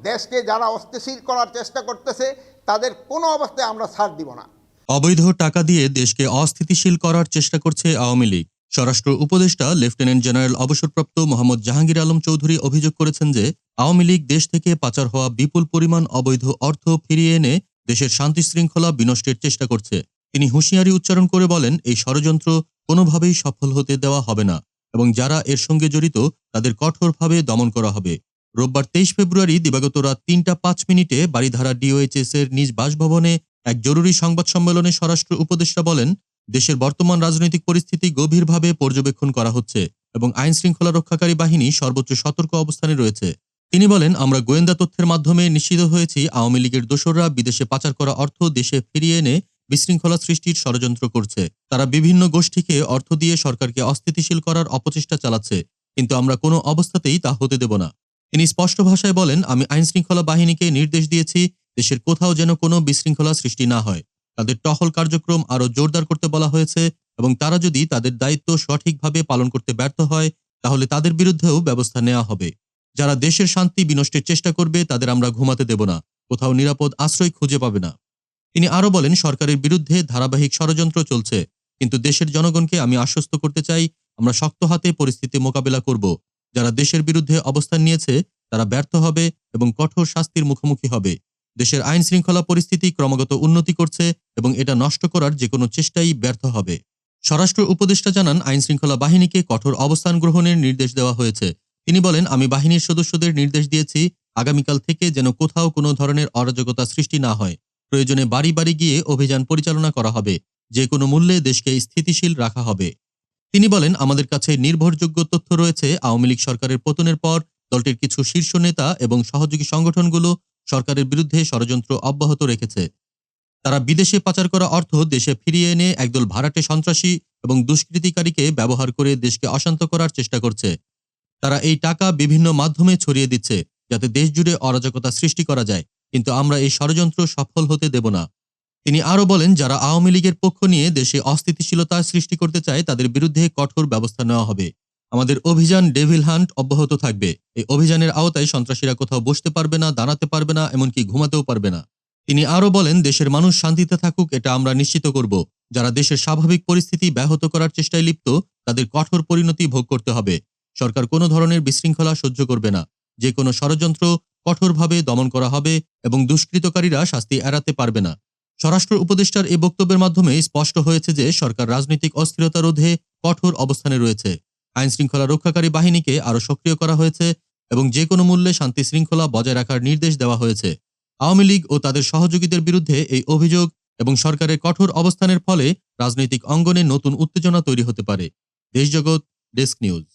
দেশকে যারা অস্থিতিশীল করার চেষ্টা করতেছে, তাদের কোনো অবস্থায় আমরা ছাড় দিব না। অবৈধ টাকা দিয়ে দেশকে অস্থিতিশীল করার চেষ্টা করছে আওয়ামী লীগ। স্বরাষ্ট্র উপদেষ্টা লেফটেন্যান্ট জেনারেল অবসরপ্রাপ্ত মোহাম্মদ জাহাঙ্গীর আলম চৌধুরী অভিযোগ করেছেন যে, আওয়ামী লীগ দেশ থেকে পাচার হওয়া বিপুল পরিমাণ অবৈধ অর্থ ফিরিয়ে এনে দেশের শান্তি শৃঙ্খলা বিনষ্টের চেষ্টা করছে। তিনি হুঁশিয়ারি উচ্চারণ করে বলেন, এই ষড়যন্ত্র কোনোভাবেই সফল হতে দেওয়া হবে না এবং যারা এর সঙ্গে জড়িত, তাদের কঠোরভাবে দমন করা হবে। রোববার তেইশ ফেব্রুয়ারি দিবাগত রাত তিনটা পাঁচ মিনিটে বাড়িধারা ডিওএইচএস এর নিজ বাসভবনে এক জরুরি সংবাদ সম্মেলনে স্বরাষ্ট্র উপদেষ্টা বলেন, দেশের বর্তমান রাজনৈতিক পরিস্থিতি গভীরভাবে পর্যবেক্ষণ করা হচ্ছে এবং আইন শৃঙ্খলা রক্ষাকারী বাহিনী সর্বোচ্চ সতর্ক অবস্থানে রয়েছে। তিনি বলেন, আমরা গোয়েন্দা তথ্যের মাধ্যমে নিশ্চিত হয়েছি আওয়ামী লীগের দোসররা বিদেশে পাচার করা অর্থ দেশে ফিরিয়ে এনে বিশৃঙ্খলা সৃষ্টির ষড়যন্ত্র করছে। তারা বিভিন্ন গোষ্ঠীকে অর্থ দিয়ে সরকারকে অস্থিতিশীল করার অপচেষ্টা চালাচ্ছে, কিন্তু আমরা কোনো অবস্থাতেই তা হতে দেব না। তিনি স্পষ্ট ভাষায় বলেন, আমি আইন শৃঙ্খলা বাহিনীকে নির্দেশ দিয়েছি দেশের কোথাও যেন কোনো বিশৃঙ্খলা সৃষ্টি না হয়। তাদের টহল কার্যক্রম আরও জোরদার করতে বলা হয়েছে এবং তারা যদি তাদের দায়িত্ব সঠিকভাবে পালন করতে ব্যর্থ হয়, তাহলে তাদের বিরুদ্ধেও ব্যবস্থা নেওয়া হবে। যারা দেশের শান্তি বিনষ্টের চেষ্টা করবে, তাদের আমরা ঘুমাতে দেব না, কোথাও নিরাপদ আশ্রয় খুঁজে পাবে না। তিনি আরও বলেন, সরকারের বিরুদ্ধে ধারাবাহিক ষড়যন্ত্র চলছে, কিন্তু দেশের জনগণকে আমি আশ্বস্ত করতে চাই, আমরা শক্ত হাতে পরিস্থিতি মোকাবেলা করব। যারা দেশের বিরুদ্ধে অবস্থান নিয়েছে, তারা ব্যর্থ হবে এবং কঠোর শাস্তির মুখোমুখি হবে। দেশের আইন শৃঙ্খলা পরিস্থিতি ক্রমাগত উন্নতি করছে এবং এটা নষ্ট করার যে কোনো চেষ্টাই ব্যর্থ হবে। স্বরাষ্ট্র উপদেষ্টা জানান আইন শৃঙ্খলা বাহিনীকে কঠোর অবস্থান গ্রহণের নির্দেশ দেওয়া হয়েছে। তিনি বলেন, আমি বাহিনীর সদস্যদের নির্দেশ দিয়েছি, আগামীকাল থেকে যেন কোথাও কোনো ধরনের অরাজকতা সৃষ্টি না হয়। প্রয়োজনে বাড়ি বাড়ি গিয়ে অভিযান পরিচালনা করা হবে। যে কোনো মূল্যে দেশকে স্থিতিশীল রাখা হবে। তিনি বলেন, আমাদের কাছে নির্ভরযোগ্য তথ্য রয়েছে। আওয়ামী লীগ সরকারের পতনের পর দলটির কিছু শীর্ষ নেতা এবং সহযোগী সংগঠনগুলো সরকারের বিরুদ্ধে ষড়যন্ত্র অব্যাহত রেখেছে। তারা বিদেশে পাচার করা অর্থ দেশে ফিরিয়ে এনে একদল ভাড়াটে সন্ত্রাসী এবং দুষ্কৃতিকারীকে ব্যবহার করে দেশকে অশান্ত করার চেষ্টা করছে। তারা এই টাকা বিভিন্ন মাধ্যমে ছড়িয়ে দিচ্ছে যাতে দেশ জুড়ে অরাজকতা সৃষ্টি করা যায়। কিন্তু আমরা এই ষড়যন্ত্র সফল হতে দেব না। তিনি আরও বলেন, যারা আওয়ামী লীগের পক্ষ নিয়ে দেশে অস্থিতিশীলতা সৃষ্টি করতে চায়, তাদের বিরুদ্ধে কঠোর ব্যবস্থা নেওয়া হবে। আমাদের অভিযান ডেভিল হান্ট অব্যাহত থাকবে। এই অভিযানের আওতায় সন্ত্রাসীরা কোথাও বসতে পারবে না, দাঁড়াতে পারবে না, এমনকি ঘুমাতেও পারবে না। তিনি আরও বলেন, দেশের মানুষ শান্তিতে থাকুক, এটা আমরা নিশ্চিত করব। যারা দেশের স্বাভাবিক পরিস্থিতি ব্যাহত করার চেষ্টায় লিপ্ত, তাদের কঠোর পরিণতি ভোগ করতে হবে। সরকার কোনো ধরনের বিশৃঙ্খলা সহ্য করবে না। যে কোনো ষড়যন্ত্র কঠোরভাবে দমন করা হবে এবং দুষ্কৃতকারীরা শাস্তি এড়াতে পারবে না। স্বরাষ্ট্র উপদেষ্টার এ বক্তব্যের মাধ্যমে স্পষ্ট হয়েছে যে সরকার রাজনৈতিক অস্থিরতা রোধে কঠোর অবস্থানে রয়েছে। আইন শৃঙ্খলা রক্ষাকারী বাহিনীকে আরও সক্রিয় করা হয়েছে এবং যে কোনো মূল্যে শান্তি শৃঙ্খলা বজায় রাখার নির্দেশ দেওয়া হয়েছে। আওয়ামী লীগ ও তাদের সহযোগীদের বিরুদ্ধে এই অভিযোগ এবং সরকারের কঠোর অবস্থানের ফলে রাজনৈতিক অঙ্গনে নতুন উত্তেজনা তৈরি হতে পারে। Deshjagat desk news.